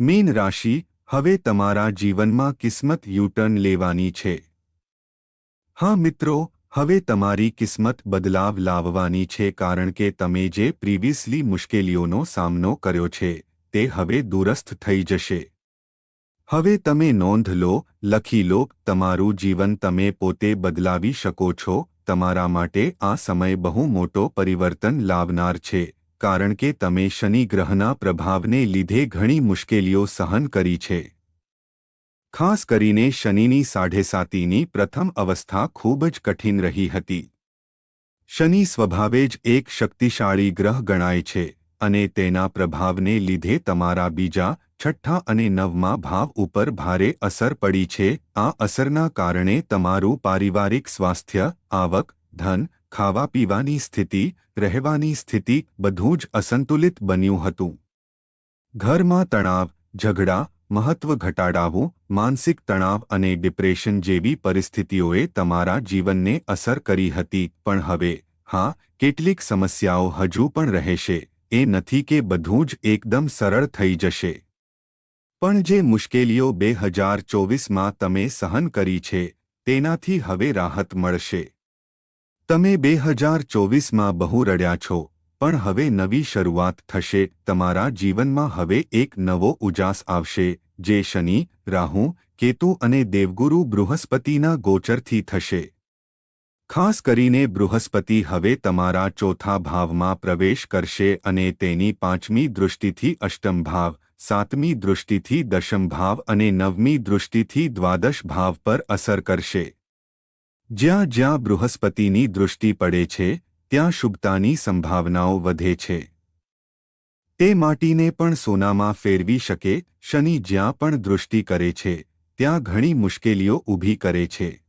Mean રાશિ, હવે તમારા જીવનમાં કિસ્મત યુટર્ન લેવાની છે. હા મિત્રો, હવે તમારી કિસ્મત બદલાવ લાવવાની છે કારણ કે તમે જે પ્રીવિયસલી મુશ્કેલીઓનો સામનો કર્યો છે, તે હવે દુરસ્થ થઈ જશે. હવે તમે નોંધ લો, લખી લો, તમારું જીવન તમે પોતે બદલાવી શકો છો, તમારા માટે આ સમય બહુ મોટો પરિવર્તન લાવનાર છે. કારણ કે તમે શનિ ગ્રહના પ્રભાવને લીધે ઘણી મુશ્કેલીઓ સહન કરી છે. ખાસ કરીને શનિની સાઢેસાતીની પ્રથમ અવસ્થા ખૂબ જ કઠિન રહી હતી. શનિ સ્વભાવે જ એક શક્તિશાળી ગ્રહ ગણાય છે અને તેના પ્રભાવને લીધે તમારા બીજા, છઠ્ઠા અને નવમા ભાવ ઉપર ભારે અસર પડી છે. આ અસરના કારણે તમારું પારિવારિક સ્વાસ્થ્ય, આવક, ધન ખાવા પીવાની સ્થિતિ, રહેવાની સ્થિતિ બધું જ અસંતુલિત બન્યું હતું. ઘરમાં તણાવ, ઝઘડા, મહત્વ ઘટાડાવું, માનસિક તણાવ અને ડિપ્રેશન જેવી પરિસ્થિતિઓએ તમારા જીવનને અસર કરી હતી, પણ હવે, હા, કેટલીક સમસ્યાઓ હજુ પણ રહેશે, એ નથી કે બધું જ એકદમ સરળ થઈ જશે. પણ જે મુશ્કેલીઓ બે હજાર ચોવીસમાં તમે સહન કરી છે, તેનાથી હવે રાહત મળશે. તમે બે હજાર ચોવીસમાં બહુ રડ્યા છો, પણ હવે નવી શરૂઆત થશે, તમારા જીવનમાં હવે એક નવો ઉજાસ આવશે, જે શનિ, રાહુ, કેતુ અને દેવગુરુ બૃહસ્પતિના ગોચરથી થશે. ખાસ કરીને બૃહસ્પતિ હવે તમારા ચોથા ભાવમાં પ્રવેશ કરશે અને તેની પાંચમી દૃષ્ટિથી અષ્ટમ ભાવ, સાતમી દૃષ્ટિથી દશમ ભાવ અને નવમી દૃષ્ટિથી દ્વાદશ ભાવ પર અસર કરશે. જ્યાં જ્યાં બૃહસ્પતિની દૃષ્ટિ પડે છે, ત્યાં શુભતાની સંભાવનાઓ વધે છે. તે માટીને પણ સોનામાં ફેરવી શકે, શનિ જ્યાં પણ દૃષ્ટિ કરે છે, ત્યાં ઘણી મુશ્કેલીઓ ઊભી કરે છે.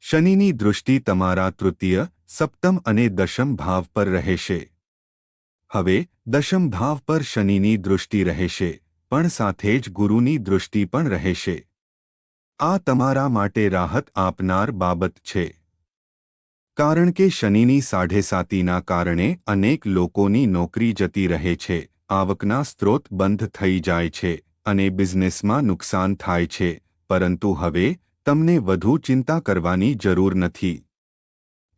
શનિની દૃષ્ટિ તમારા તૃતીય, સપ્તમ અને દશમ ભાવ પર રહેશે. હવે, દશમ ભાવ પર શનિની દૃષ્ટિ રહેશે, પણ સાથે જ ગુરુની દૃષ્ટિ પણ રહેશે. આ તમારા માટે રાહત આપનાર બાબત છે. કારણ કે શનિની સાઢેસાતીના કારણે અનેક લોકોની નોકરી જતી રહે છે, આવકના સ્ત્રોત બંધ થઈ જાય છે અને બિઝનેસમાં નુકસાન થાય છે, પરંતુ હવે તમને વધુ ચિંતા કરવાની જરૂર નથી.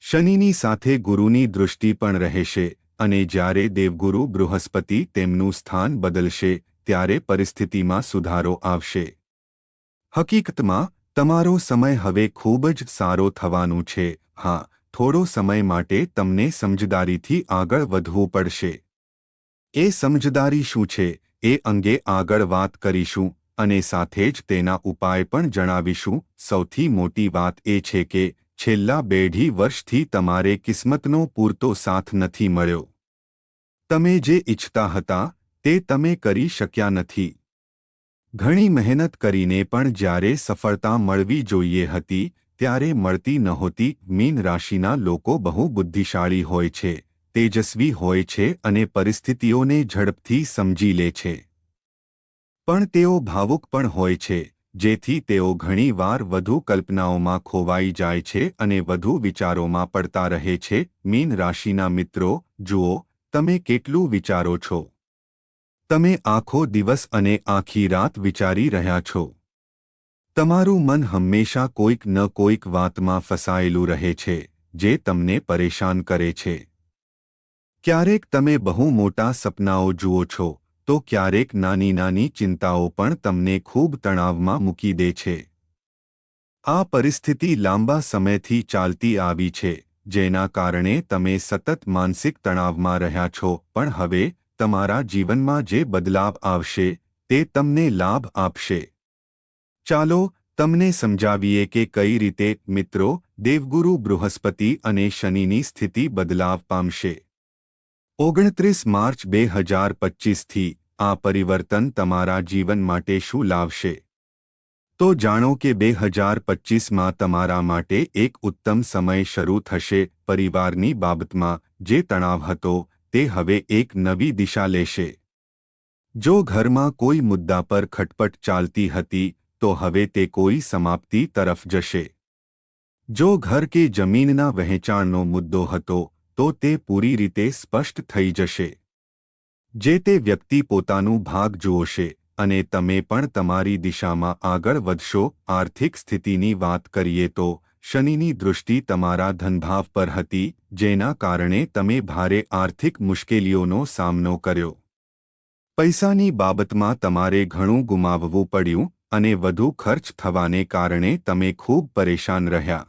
શનિની સાથે ગુરુની દૃષ્ટિ પણ રહેશે અને જ્યારે દેવગુરુ બૃહસ્પતિ તેમનું સ્થાન બદલશે, ત્યારે પરિસ્થિતિમાં સુધારો આવશે. હકીકતમાં, તમારો સમય હવે ખૂબ જ સારો થવાનું છે. હા, થોડો સમય માટે તમને સમજદારીથી આગળ વધવું પડશે. એ સમજદારી શું છે? એ અંગે આગળ વાત કરીશું અને સાથે જ તેના ઉપાય પણ જણાવીશું. સૌથી મોટી વાત એ છે કે, છેલ્લા બેઢી વર્ષથી તમારે કિસ્મતનો પૂરતો સાથ નથી મળ્યો. તમે જે ઇચ્છતા હતા, તે તમે કરી શક્યા નથી. ઘણી મહેનત કરીને પણ જ્યારે સફળતા મળવી જોઈએ હતી, ત્યારે મળતી નહોતી મીન રાશિના લોકો બહુ બુદ્ધિશાળી હોય છે, તેજસ્વી હોય છે અને પરિસ્થિતિઓને ઝડપથી સમજી લે છે. પણ તેઓ ભાવુક પણ હોય છે, જેથી તેઓ ઘણીવાર વધુ કલ્પનાઓમાં ખોવાઈ જાય છે અને વધુ વિચારોમાં પડતા રહે છે. મીન રાશિના મિત્રો, જુઓ, તમે કેટલું વિચારો છો? તમે આખો દિવસ અને આખી રાત વિચારી રહ્યા છો. તમારું મન હંમેશા કોઈક ન કોઈક વાતમાં ફસાયેલું રહે છે, જે તમને પરેશાન કરે છે. ક્યારેક તમે બહુ મોટા સપનાઓ જુઓ છો, તો ક્યારેક નાની નાની ચિંતાઓ પણ તમને ખૂબ તણાવમાં મૂકી દે છે. આ પરિસ્થિતિ લાંબા સમયથી ચાલતી આવી છે, જેના કારણે તમે સતત માનસિક તણાવમાં રહ્યા છો, પણ હવે તમારા જીવનમાં જે બદલાવ આવશે, તે તમને લાભ આપશે. ચાલો, તમને સમજાવીએ કે કઈ રીતે મિત્રો દેવગુરુ બૃહસ્પતિ અને શનિની સ્થિતિ બદલાવ પામશે. ઓગણત્રીસ માર્ચ બે હજાર પચ્ચીસથી આ પરિવર્તન તમારા જીવન માટે શું લાવશે? તો જાણો કે બે હજાર પચ્ચીસમાં તમારા માટે એક ઉત્તમ સમય શરૂ થશે પરિવારની બાબતમાં જે તણાવ હતો તે હવે એક નવી દિશા લેશે. જો ઘરમાં કોઈ મુદ્દા પર ખટપટ ચાલતી હતી, તો હવે તે કોઈ સમાપ્તિ તરફ જશે. જો ઘર કે જમીનના વહેંચાણનો મુદ્દો હતો, તો તે પૂરી રીતે સ્પષ્ટ થઈ જશે. જે તે વ્યક્તિ પોતાનું ભાગ જોશે અને તમે પણ તમારી દિશામાં આગળ વધશો, આર્થિક સ્થિતિની વાત કરીએ તો શનિની દૃષ્ટિ તમારા ધનભાવ પર હતી, જેના કારણે તમે ભારે આર્થિક મુશ્કેલીઓનો સામનો કર્યો. પૈસાની બાબતમાં તમારે ઘણું ગુમાવવું પડ્યું અને વધુ ખર્ચ થવાને કારણે તમે ખૂબ પરેશાન રહ્યા.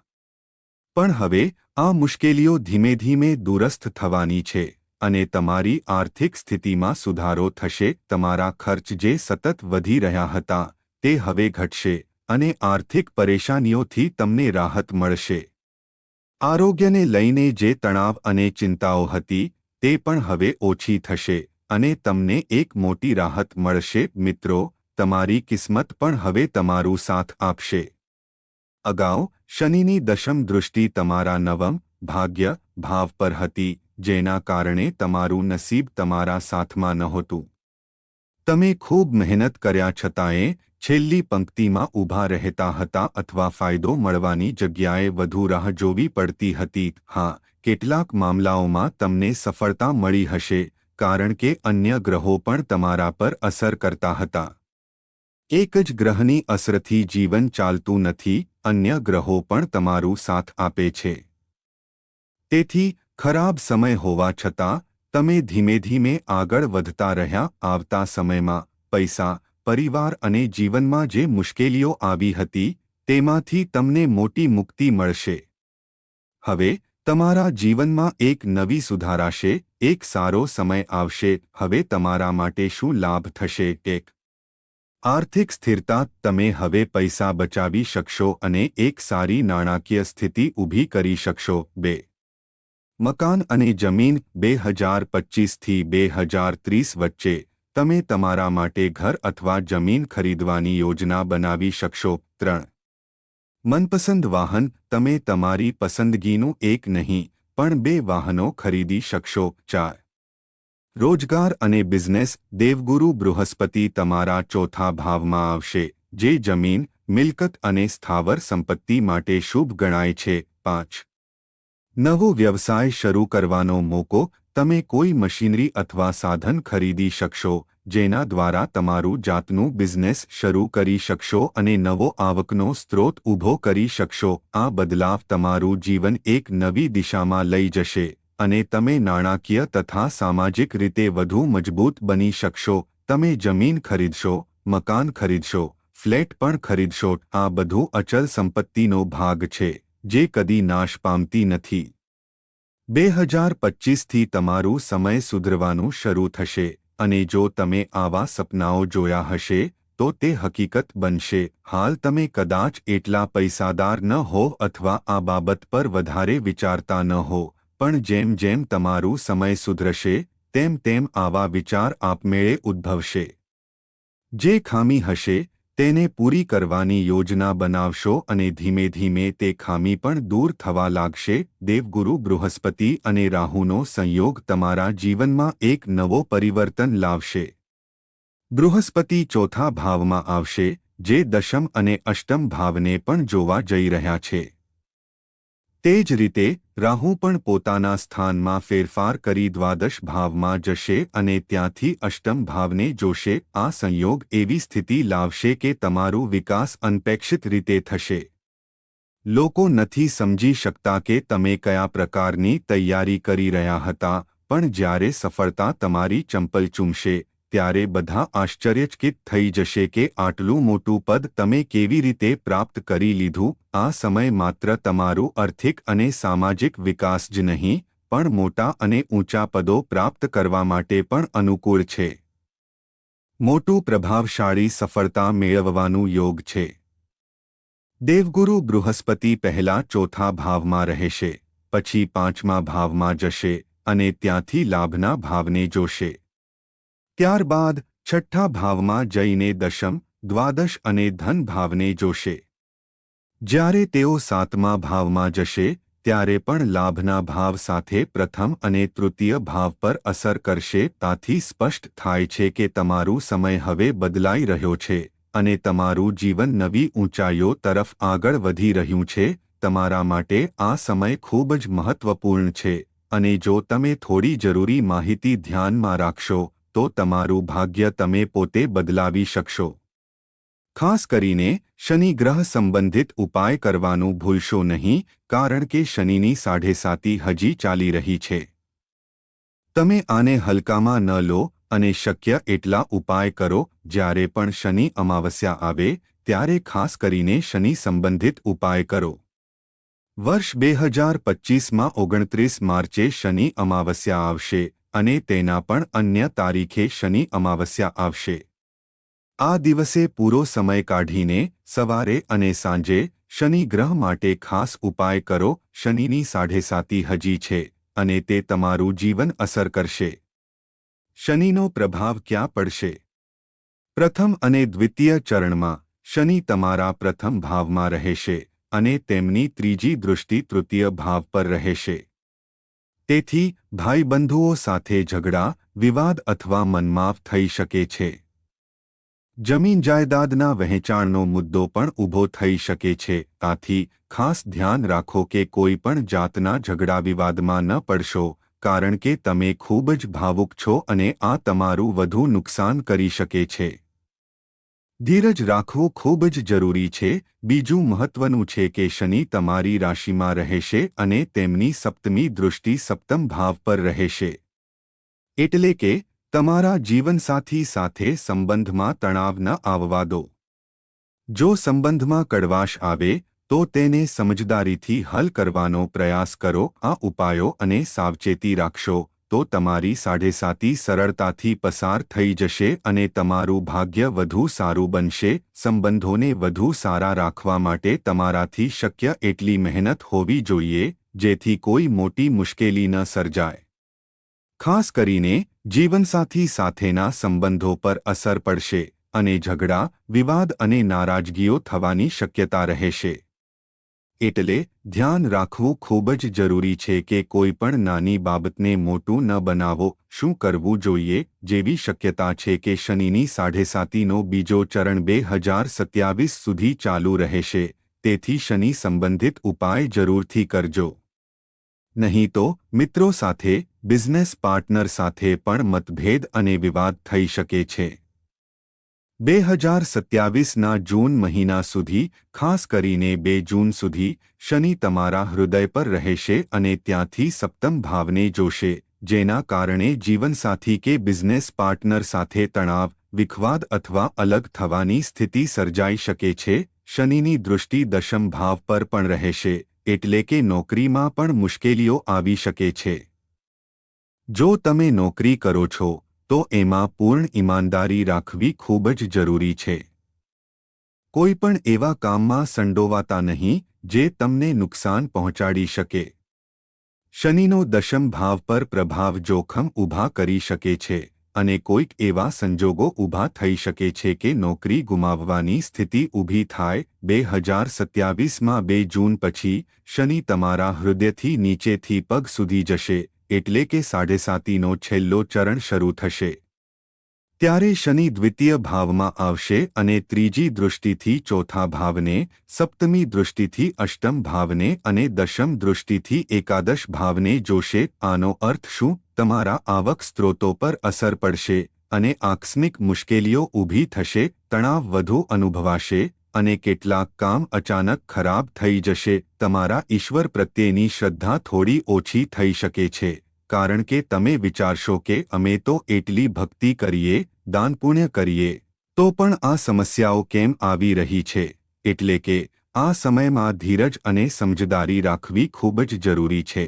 પણ હવે, આ મુશ્કેલીઓ ધીમે ધીમે દૂરસ્થ થવાની છે અને તમારી આર્થિક સ્થિતિમાં સુધારો થશે, તમારા ખર્ચ જે સતત વધી રહ્યા હતા, તે હવે ઘટશે. અને આર્થિક પરેશાનીઓથી તમને રાહત મળશે. આરોગ્યને લઈને જે તણાવ અને ચિંતાઓ હતી, તે પણ હવે ઓછી થશે અને તમને એક મોટી રાહત મળશે. મિત્રો, તમારી કિસ્મત પણ હવે તમારું સાથ આપશે. અગાઉ, શનિની દશમ દૃષ્ટિ તમારા નવમ, ભાગ્ય, ભાવ પર હતી, જેના કારણે તમારું નસીબ તમારા સાથમાં નહોતું. તમે ખૂબ મહેનત કર્યા છતાંય છેલ્લી પંક્તિમાં ઊભા રહેતા હતા અથવા ફાયદો મળવાની જગ્યાએ વધુ રાહ જોવી પડતી હતી. હા, કેટલાક મામલાઓમાં તમને સફળતા મળી હશે, કારણ કે અન્ય ગ્રહો પણ તમારા પર અસર કરતા હતા. એક જ ગ્રહની અસરથી જીવન ચાલતું નથી, અન્ય ગ્રહો પણ તમારું સાથ આપે છે. તેથી, ખરાબ સમય હોવા છતાં, તમે ધીમે ધીમે આગળ વધતા રહ્યા, આવતા સમયમાં, પૈસા પરિવાર અને જીવનમાં જે મુશ્કેલીઓ આવી હતી, તેમાંથી તમને મોટી મુક્તિ મળશે. હવે, તમારા જીવનમાં એક નવી સુધારાશે, એક સારો સમય આવશે, હવે તમારા માટે શું લાભ થશે એક? આર્થિક સ્થિરતા તમે હવે પૈસા બચાવી શકશો અને એક સારી નાણાકીય સ્થિતિ ઊભી કરી શકશો, બે. મકાન અને જમીન, બે હજાર પચીસથી બે હજાર ત્રીસ વચ્ચે. તમે તમારા માટે ઘર અથવા જમીન ખરીદવાની યોજના બનાવી શકશો. ત્રણ. મનપસંદ વાહન. તમે તમારી પસંદગીનું એક નહીં, પણ બે વાહનો ખરીદી શકશો. ચાર. રોજગાર અને બિઝનેસ. દેવગુરુ બૃહસ્પતિ તમારા ચોથા ભાવમાં આવશે, જે જમીન, મિલકત અને સ્થાવર સંપત્તિ માટે શુભ ગણાય છે. પાંચ. નવો વ્યવસાય શરૂ કરવાનો મોકો. તમે કોઈ મશીનરી અથવા સાધન ખરીદી શકશો, જેના દ્વારા તમારું જાતનું બિઝનેસ શરૂ કરી શકશો અને નવો આવકનો સ્ત્રોત ઊભો કરી શકશો. આ બદલાવ તમારું જીવન એક નવી દિશામાં લઈ જશે અને તમે નાણાકીય તથા સામાજિક રીતે વધુ મજબૂત બની શકશો. તમે જમીન ખરીદશો, મકાન ખરીદશો, ફ્લેટ પણ ખરીદશો. આ બધું અચલ સંપત્તિનો ભાગ છે, જે કદી નાશ પામતી નથી. બે હજાર પચીસથી તમારું સમય સુધરવાનું શરૂ થશે અને જો તમે આવા સપનાઓ જોયા હશે, તો તે હકીકત બનશે. હાલ તમે કદાચ એટલા પૈસાદાર ન હો અથવા આ બાબત પર વધારે વિચારતા ન હો, પણ જેમ જેમ તમારું સમય સુધરશે, તેમ તેમ આવા વિચાર આપમેળે ઉદ્ભવશે. જે ખામી હશે તેને પૂરી કરવાની યોજના બનાવશો અને ધીમે ધીમે તે ખામી પણ દૂર થવા લાગશે. દેવગુરુ બૃહસ્પતિ અને રાહુનો સંયોગ તમારા જીવનમાં એક નવો પરિવર્તન લાવશે. બૃહસ્પતિ ચોથા ભાવમાં આવશે, જે દશમ અને અષ્ટમ ભાવને પણ જોવા જઈ રહ્યા છે. તે જ રીતે, રાહુ પણ પોતાના સ્થાનમાં ફેરફાર કરી દ્વાદશ ભાવમાં જશે અને ત્યાંથી અષ્ટમ ભાવને જોશે. આ સંયોગ એવી સ્થિતિ લાવશે કે તમારું વિકાસ અનપેક્ષિત રીતે થશે. લોકો નથી સમજી શકતા કે તમે કયા પ્રકારની તૈયારી કરી રહ્યા હતા, પણ જ્યારે સફળતા તમારી ચંપલ ચૂમશે ત્યારે બધા આશ્ચર્યચકિત થઈ જશે કે આટલું મોટું પદ તમે કેવી રીતે પ્રાપ્ત કરી લીધું. આ સમય માત્ર તમારું આર્થિક અને સામાજિક વિકાસ જ નહીં, પણ મોટા અને ઊંચા પદો પ્રાપ્ત કરવા માટે પણ અનુકૂળ છે. મોટું પ્રભાવશાળી સફળતા મેળવવાનું યોગ છે. દેવગુરુ બૃહસ્પતિ પહેલા ચોથા ભાવમાં રહેશે, પછી પાંચમા ભાવમાં જશે અને ત્યાંથી લાભના ભાવને જોશે. ત્યારબાદ છઠ્ઠા ભાવમાં જઈને દશમ, દ્વાદશ અને ધન ભાવને જોશે. જ્યારે તેઓ સાતમા ભાવમાં જશે, ત્યારે પણ લાભના ભાવ સાથે પ્રથમ અને તૃતીય ભાવ પર અસર કરશે તાથી સ્પષ્ટ થાય છે કે તમારું સમય હવે બદલાઈ રહ્યો છે અને તમારું જીવન નવી ઊંચાઈઓ તરફ આગળ વધી રહ્યું છે. તમારા માટે આ સમય ખૂબ જ મહત્વપૂર્ણ છે અને જો તમે થોડી જરૂરી માહિતી ધ્યાનમાં રાખશો તો તમારું ભાગ્ય તમે પોતે બદલાવી શકશો. ખાસ કરીને, શનિ ગ્રહ સંબંધિત ઉપાય કરવાનું ભૂલશો નહીં, કારણ કે શનિની સાઢેસાતી હજી ચાલી રહી છે. તમે આને હલકામાં ન લો અને શક્ય એટલા ઉપાય કરો, જ્યારે પણ શનિ અમાવસ્યા આવે, ત્યારે ખાસ કરીને શનિ સંબંધિત ઉપાય કરો. વર્ષ બે હજાર પચ્ચીસમાં ઓગણત્રીસ માર્ચે શનિ અમાવસ્યા આવશે અને તેના પણ અન્ય તારીખે શનિ અમાવસ્યા આવશે. આ દિવસે પૂરો સમય કાઢીને સવારે અને સાંજે શનિ ગ્રહ માટે ખાસ ઉપાય કરો, શનિની સાઢેસાતી હજી છે અને તે તમારું જીવન અસર કરશે. શનિનો પ્રભાવ ક્યાં પડશે? પ્રથમ અને દ્વિતીય ચરણમાં શનિ તમારા પ્રથમ ભાવમાં રહેશે અને તેમની ત્રીજી દૃષ્ટિ તૃતીય ભાવ પર રહેશે. તેથી ભાઈબંધુઓ સાથે ઝઘડા, વિવાદ અથવા મનમાફ થઈ શકે છે. જમીન જાયદાદના વહેંચાણનો મુદ્દો પણ ઊભો થઈ શકે છે આથી ખાસ ધ્યાન રાખો કે કોઈ પણ જાતના ઝઘડા વિવાદમાં ન પડશો, કારણ કે તમે ખૂબ જ ભાવુક છો અને આ તમારું વધુ નુકસાન કરી શકે છે. ધીરજ રાખવું ખૂબ જ જરૂરી છે. બીજું મહત્વનું છે કે શનિ તમારી રાશિમાં રહેશે અને તેમની સપ્તમી દૃષ્ટિ સપ્તમ ભાવ પર રહેશે. એટલે કે, તમારા જીવનસાથી સાથે સંબંધમાં તણાવ ન આવવા દો. જો સંબંધમાં કડવાશ આવે, તો તેને સમજદારીથી હલ કરવાનો પ્રયાસ કરો, આ ઉપાયો અને સાવચેતી રાખશો. તો તમારી સાઢેસાતી સરળતાથી પસાર થઈ જશે અને તમારું ભાગ્ય વધુ સારું બનશે, સંબંધોને વધુ સારા રાખવા માટે તમારાથી શક્ય એટલી મહેનત હોવી જોઈએ, જેથી કોઈ મોટી મુશ્કેલી ન સર્જાય. ખાસ કરીને, જીવનસાથી સાથેના સંબંધો પર અસર પડશે અને ઝઘડા, વિવાદ અને નારાજગીઓ થવાની શક્યતા રહેશે. એટલે ધ્યાન રાખવું ખૂબ જ જરૂરી છે કે કોઈ પણ નાની બાબતને મોટું ન બનાવો. શું કરવું જોઈએ? જેવી શક્યતા છે કે શનિની સાઢેસાતીનો બીજો ચરણ બે હજાર સત્યાવીસ સુધી ચાલુ રહેશે. તેથી શનિ સંબંધિત ઉપાય જરૂરથી કરજો. નહીં તો મિત્રો સાથે, બિઝનેસ પાર્ટનર સાથે પણ મતભેદ અને વિવાદ થઈ શકે છે. બે હજાર સત્યાવીસના જૂન મહિના સુધી, ખાસ કરીને બે જૂન સુધી, શનિ તમારા હૃદય પર રહેશે અને ત્યાંથી સપ્તમ ભાવને જોશે, જેના કારણે જીવનસાથી કે બિઝનેસ પાર્ટનર સાથે તણાવ, વિખવાદ અથવા અલગ થવાની સ્થિતિ સર્જાઈ શકે છે, શનિની દૃષ્ટિ દશમ ભાવ પર પણ રહેશે, એટલે કે નોકરીમાં પણ મુશ્કેલીઓ આવી શકે છે. જો તમે નોકરી કરો છો તો એમાં પૂર્ણ ઈમાનદારી રાખવી ખૂબ જ જરૂરી છે. કોઈ પણ એવા કામમાં સંડોવાતા નહીં, જે તમને નુકસાન પહોંચાડી શકે. શનિનો દશમ ભાવ પર પ્રભાવ જોખમ ઊભા કરી શકે છે, અને કોઈક એવા સંજોગો ઊભા થઈ શકે છે કે નોકરી ગુમાવવાની સ્થિતિ ઊભી થાય. બે હજાર સત્યાવીસમાં બે જૂન પછી, શનિ તમારા હૃદયથી નીચેથી પગ સુધી જશે. એટલે કે સાડેસાતીનો છેલ્લો ચરણ શરૂ થશે. ત્યારે શનિ દ્વિતીય ભાવમાં આવશે અને ત્રીજી દૃષ્ટિથી ચોથા ભાવને, સપ્તમી દૃષ્ટિથી અષ્ટમ ભાવને અને દશમ દૃષ્ટિથી એકાદશ ભાવને જોશે. આનો અર્થ શું? તમારા આવક સ્ત્રોતો પર અસર પડશે અને આકસ્મિક મુશ્કેલીઓ ઊભી થશે, તણાવ વધુ અનુભવાશે અને કેટલાક કામ અચાનક ખરાબ થઈ જશે. તમારા ઈશ્વર પ્રત્યેની શ્રદ્ધા થોડી ઓછી થઈ શકે છે, કારણ કે તમે વિચારશો કે અમે તો એટલી ભક્તિ કરીએ, દાન પુણ્ય કરીએ. તો પણ આ સમસ્યાઓ કેમ આવી રહી છે? એટલે કે, આ સમયમાં ધીરજ અને સમજદારી રાખવી ખૂબ જ જરૂરી છે.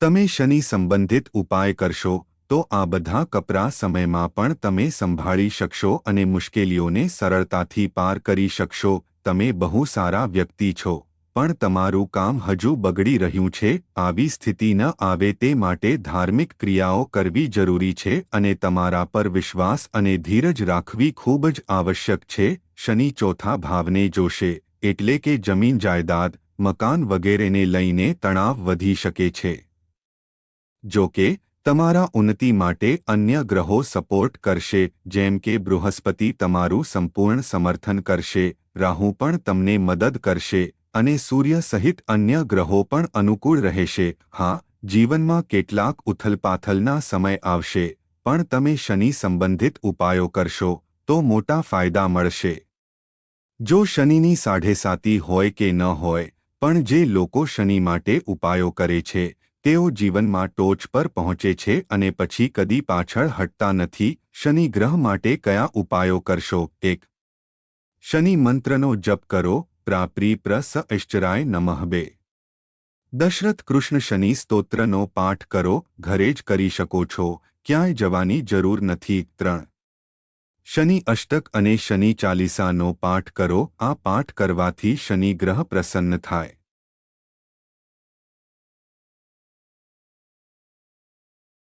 તમે શનિ સંબંધિત ઉપાય કરશો તો આ બધા કપરા સમયમાં પણ તમે સંભાળી શકશો અને મુશ્કેલીઓને સરળતાથી પાર કરી શકશો. તમે બહુ સારા વ્યક્તિ છો, પણ તમારું કામ હજુ બગડી રહ્યું છે. આવી સ્થિતિ ન આવે તે માટે ધાર્મિક ક્રિયાઓ કરવી જરૂરી છે અને તમારા પર વિશ્વાસ અને ધીરજ રાખવી ખૂબ જ આવશ્યક છે. શનિ ચોથા ભાવને જોશે, એટલે કે જમીન જાયદાદ, મકાન વગેરેને લઈને તણાવ વધી શકે છે. જો કે તમારા ઉન્નતિ માટે અન્ય ગ્રહો સપોર્ટ કરશે, જેમ કે બૃહસ્પતિ તમારું સંપૂર્ણ સમર્થન કરશે, રાહુ પણ તમને મદદ કરશે, અને સૂર્ય સહિત અન્ય ગ્રહો પણ અનુકૂળ રહેશે. હા, જીવનમાં કેટલાક ઉથલપાથલના સમય આવશે, પણ તમે શનિ સંબંધિત ઉપાયો કરશો, તો મોટા ફાયદા મળશે. જો શનિની સાઢેસાતી હોય કે ન હોય, પણ જે લોકો શનિ માટે ઉપાયો કરે છે તેઓ જીવનમાં ટોચ પર પહોંચે છે અને પછી કદી પાછળ હટતા નથી. શનિ ગ્રહ માટે કયા ઉપાયો કરશો? એક. શનિ મંત્રનો જપ કરો. પ્રાપ્રી પ્રસ ઐશ્ચરાય નમઃ. બે. દશરથ કૃષ્ણ શનિ સ્તોત્રનો પાઠ કરો. ઘરે જ કરી શકો છો. ક્યાંય જવાની જરૂર નથી. ત્રણ. શનિ અષ્ટક અને શનિ ચાલીસાનો પાઠ કરો. આ પાઠ કરવાથી શનિ ગ્રહ પ્રસન્ન થાય.